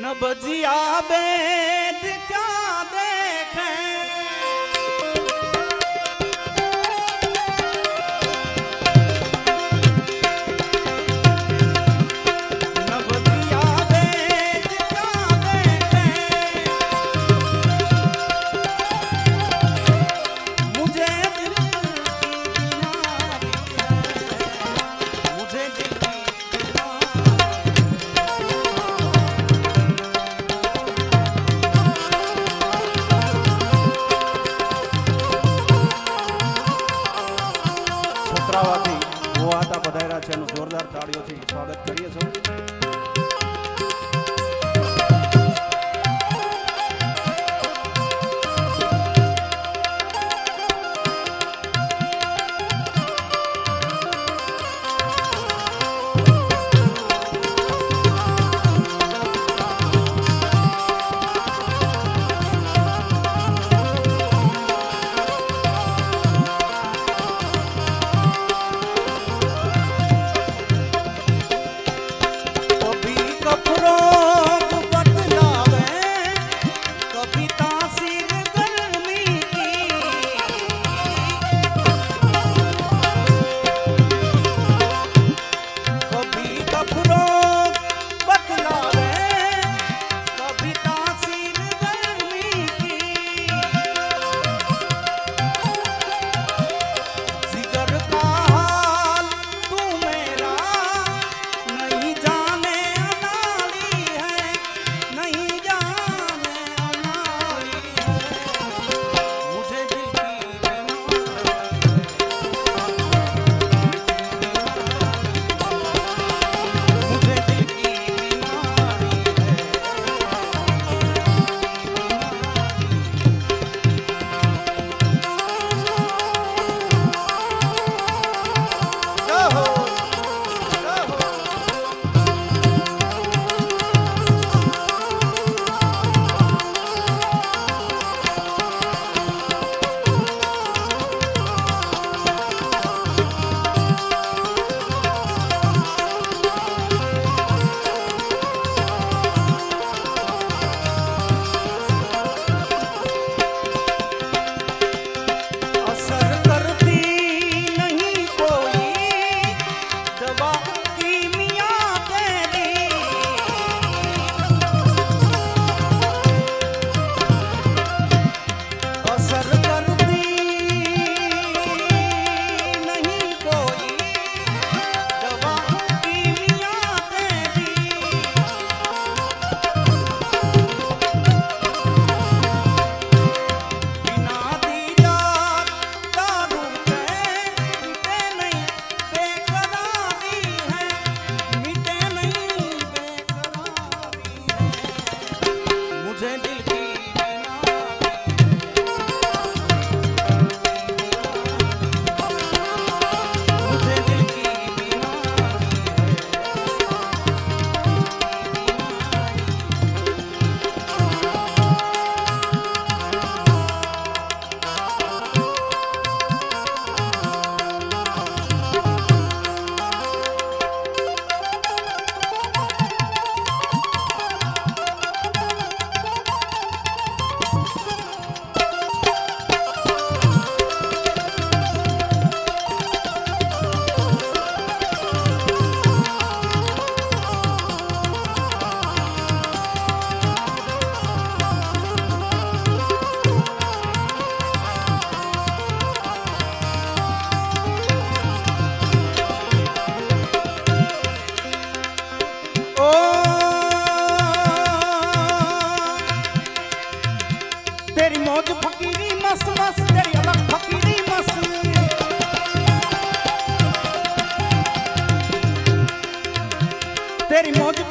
નબજિયા બેદ ક્યાં દેખે? નબજિયા તાળીઓથી સ્વાગત કરીએ છીએ. very much.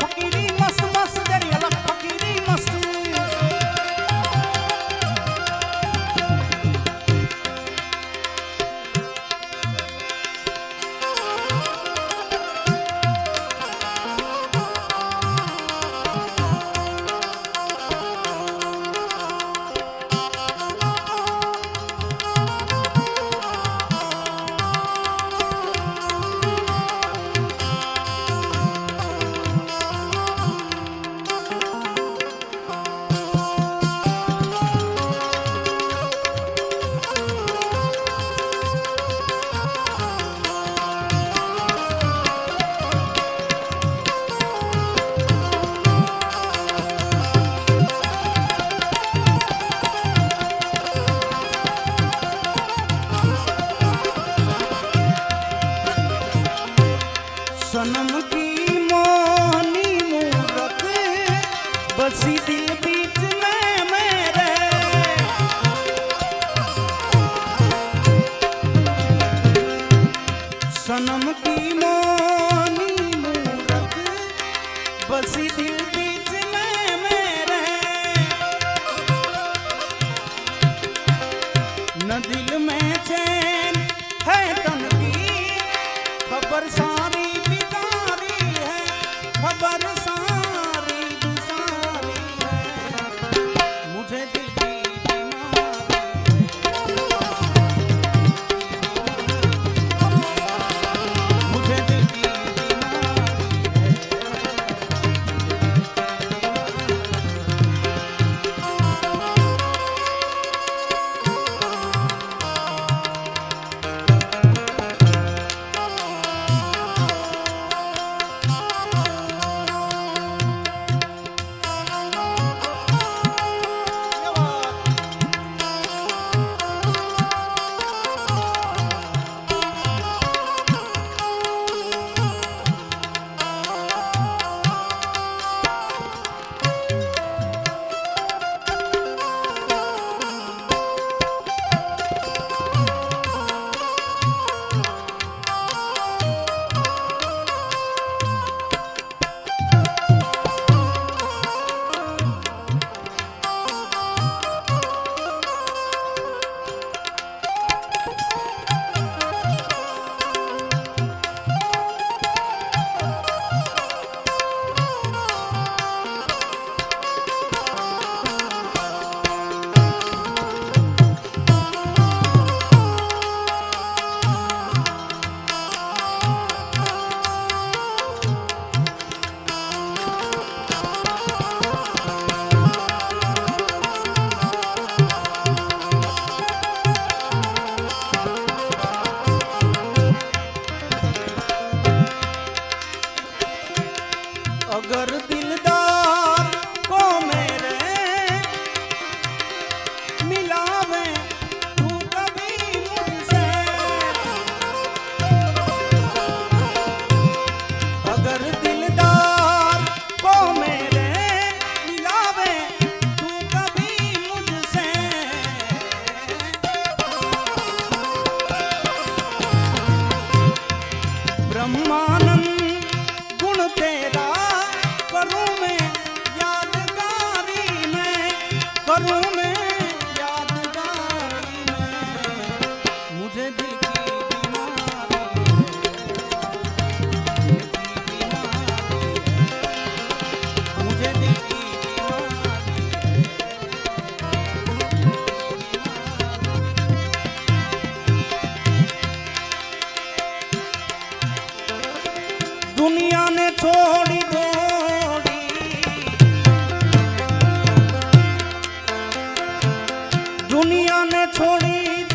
દુનિયાને છોડી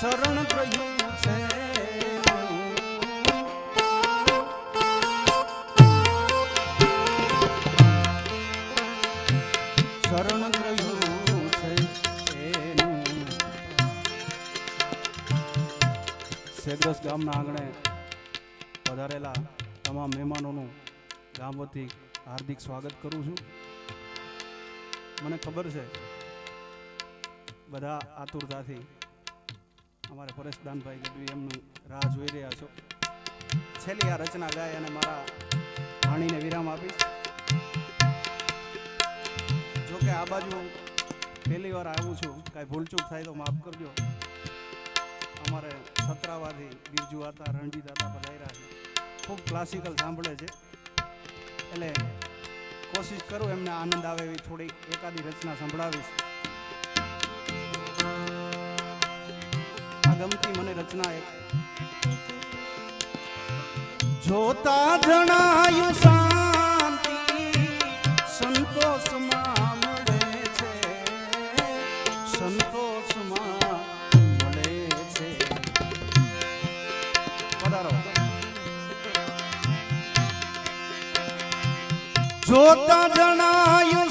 શરણ પ્રયું છે. શરણ પ્રયું છે સેગ્રસ ગામના આંગણે પધારેલા તમામ મહેમાનોનું ગામ વતી હાર્દિક સ્વાગત કરું છું. મને ખબર છે બધા આતુરતાથી અમારે પરેશ દાનભાઈ ગઢવી એમનું રાહ જોઈ રહ્યા છો. છેલ્લી આ રચના ગાય અને મારા વાણીને વિરામ આપીશ. જોકે આ બાજુ પહેલી વાર આવું છું, કાંઈ ભૂલચૂક થાય તો માફ કરજો. અમારે સત્રાવાથી બીજુ હતા રણજીત હતા બધા છે. ખૂબ ક્લાસિકલ સાંભળે છે. એટલે કોશિશ કરું એમને આનંદ આવે એવી થોડી એકાદી રચના સંભળાવીશ. ગમતી મને રચના એક. જોતા જણાયું શાંતિ સંતોષમાં મળે છે. સંતોષમાં મળે છે. પધારો. જોતા જણાયું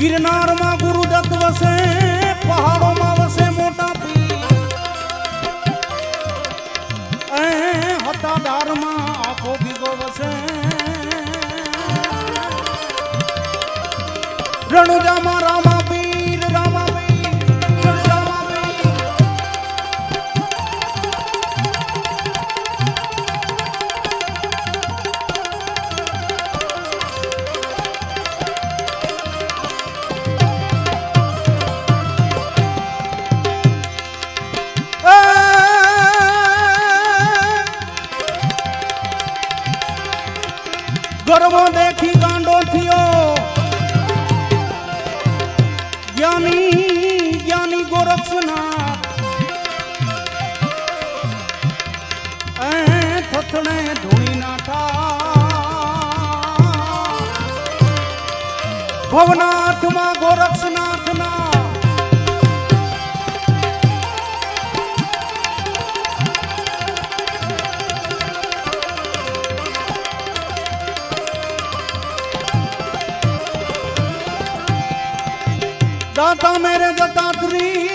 ગિરનારમાં ગુરુદત્ત વસે પહાડોમાં વસે મોટા હતાદારમાં આખો દીગો વસે. રણુજામાં રામ ધર્મો દેખી ગાંડો થયો. જ્ઞાની જ્ઞાની ગોરક્ષના થથણે ધોઈ નાઠા. ભવનાથમાં ગોરક્ષનાથના દાતા મેરે દત્તાત્રી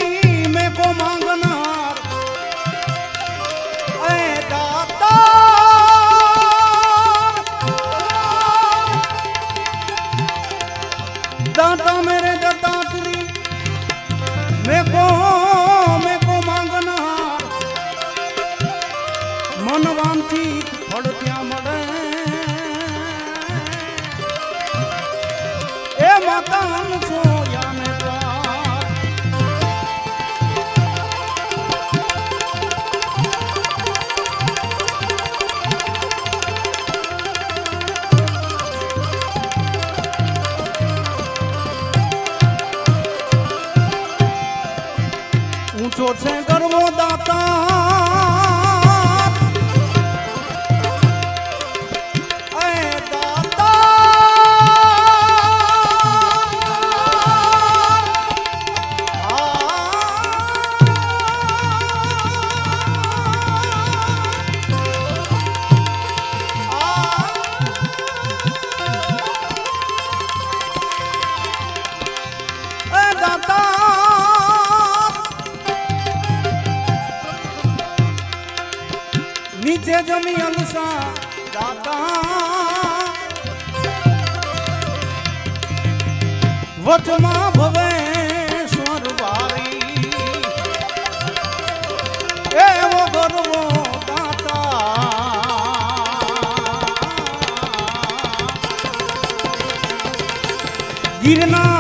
গিরনা